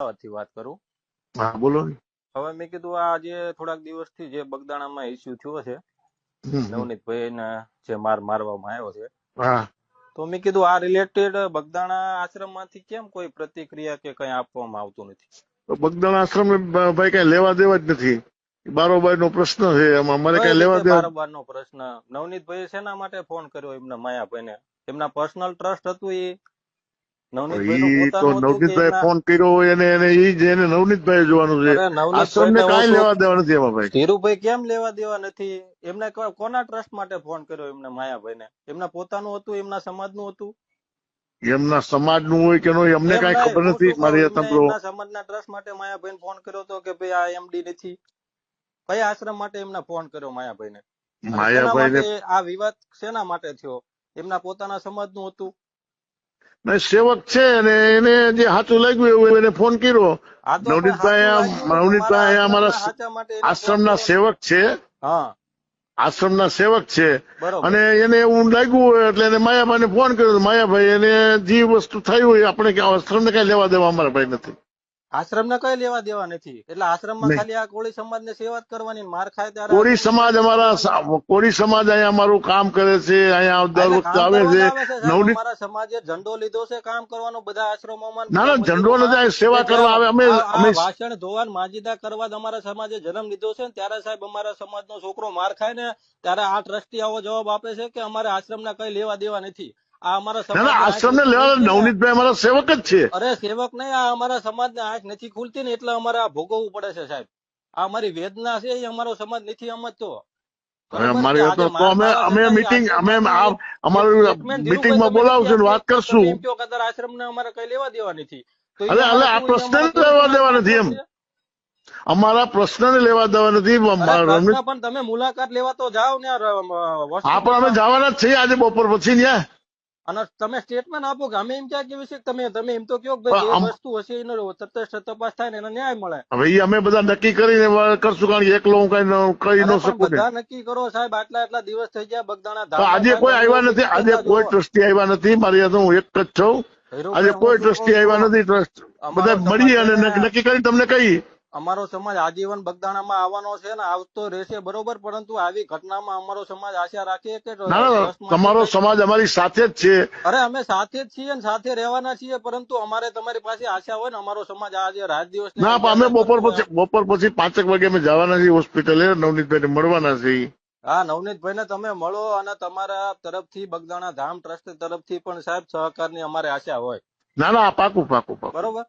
અમદાવાદથી વાત કરું. હા બોલો ને. હવે મેં કીધું આ જે થોડાક દિવસથી જે બગદાણામાં ઇસ્યુ થયો છે હમ. જે માર મારવામાં આવ્યો છે તો મેં કીધું આ રિલેટેડ બગદાણા આશ્રમમાંથી કેમ કોઈ પ્રતિક્રિયા કે કઈ આપવામાં આવતું નથી? બગદાણા આશ્રમ ભાઈ કઈ લેવા દેવા જ નથી. બારોબાર નો પ્રશ્ન છે એમાં અમારે કઈ કઈ લેવા દેવા બારોબાર નો પ્રશ્ન? નવનીતભાઈ શેના માટે ફોન કર્યો એમના માયાભાઈને? એમના પર્સનલ ટ્રસ્ટ હતું એ? તો નવનીતભાઈ ફોન કર્યો હોય એને એને ઈ જ એને નવનીતભાઈ જોવાનું છે. અરે આશ્રમ ને નવનીતભાઈને કાંઈ લેવા દેવા નથી એમાં ભાઈ. ધીરુભાઈ કેમ લેવા દેવા નથી? એમને કોના ટ્રસ્ટ માટે ફોન કર્યો એમને માયાભાઈને? એમના પોતાનું હતું એમના સમાજનું હતું? એમના સમાજનું હોય કે ન અમને કઈ ખબર નથી. મારી એમના સમાજના ટ્રસ્ટ માટે માયાભાઈ ફોન કર્યો હતો કે ભાઈ આ એમડી નથી. કયા આશ્રમ માટે એમને ફોન કર્યો માયાભાઈ ને માયાભાઈ આ વિવાદ શેના માટે થયો? એમના પોતાના સમાજનું હતું? સેવક છે અને એને જે સાચું લાગ્યું એવું એને ફોન કર્યો. નવનીતભાઈ નવનીતભાઈ અમારા આશ્રમના આશ્રમના કર્યો. સેવક છે. આશ્રમ આશ્રમના સેવક છે. અને એને એવું લાગ્યું એટલે એને માયાભાઈને ફોન કર્યો. માયાભાઈ એને જે વસ્તુ થઈ હોય આપણે કે આશ્રમને કઈ લેવા દેવા અમારા ભાઈ નથી. આશ્રમને કઈ લેવા દેવા નથી? એટલે આશ્રમમાં. ખાલી આ કોળી સમાજને સેવા કરવાની માર ખાય ત્યારે કોળી સમાજ અમારા કોળી સમાજ અહીંયા અમારું કામ કરે છે અહીંયા દર વખતે આવે છે. અમારા સમાજે ઝંડો લીધો છે કામ કરવાનો બધા આશ્રમોમાં ને ના ના ઝંડો નથી સેવા કરવા આવે. અમે અમે વાસણ ધોવાન માજીદા કરવા અમારા સમાજે જન્મ લીધો છે ને ત્યારે સાહેબ અમારા સમાજનો છોકરો માર ખાય ને ત્યારે આ ટ્રસ્ટી આવો જવાબ આપે છે કે અમારે આશ્રમના કઈ લેવા દેવા નથી. આ અમારા આશ્રમ ના લેવા ને. નવનીતભાઈ અમારા સેવક જ છે. અરે સેવક નહીં આ અમારા સમાજને આંખ નથી ખુલતી ને એટલે અમારે આ ભોગવવું પડે છે સાહેબ. આ અમારી વેદના છે એ અમારો સમાજ નથી સમજતો. અમારી તો અમે અમે મીટિંગ અમે અમારું મીટિંગમાં બોલાવશું વાત? કરશું. તમે આશ્રમ આશ્રમને અમારે કઈ લેવા દેવા નથી. અરે, અરે, આ પ્રશ્ન લેવા દેવા નથી એમ. અમારા પ્રશ્નને લેવા દેવા નથી. પણ તમે મુલાકાત લેવા તો જાઓ ને હા પણ અમે જવાના જ છીએ આજે બપોર પછી ન્યા. અને તમે સ્ટેટમેન્ટ આપો કે અમે એમ ક્યાં કેવી છે? તમે તમે એમ તો કયો કે ભાઈ જે વસ્તુ હશે એનો તટસ્થ તપાસ થાય ને એનો ન્યાય મળે. હવે એ અમે બધા નક્કી કરીને કરશું કારણ કે એકલો હું કઈ ન- કહી ન શકું બધા નક્કી કરો સાહેબ આટલા આટલા દિવસ થઈ ગયા બગદાણા આજે કોઈ આવ્યા નથી આજે કોઈ ટ્રસ્ટી આવ્યા નથી મારી યાદ હું એક જ છું. આજે કોઈ ટ્રસ્ટી આવ્યા નથી ટ્રસ્ટ બધા મળી અને નક્કી કરી તમને કહી. અમારો સમાજ આજીવન બગદાણામાં આવવાનો છે ને આવતો રહેશે બરોબર પરંતુ આવી ઘટનામાં અમારો સમાજ આશા રાખીએ કે તમારો સમાજ અમારી સાથે જ છે. અરે અમે સાથે જ છીએ ને સાથે રહેવાના છીએ પરંતુ અમારે તમારી પાસે આશા હોય ને અમારો સમાજ આજે રાત દિવસ ના અમે બપોર પછી બપોર પછી પાંચેક વાગે અમે જવાના છીએ હોસ્પિટલે નવનીતભાઈ મળવાના છીએ. હા નવનીતભાઈ ને તમે મળો અને તમારા તરફથી બગદાણા ધામ ટ્રસ્ટ તરફથી પણ સાહેબ સહકારની અમારે આશા હોય. ના ના પાકું પાકું. બરોબર?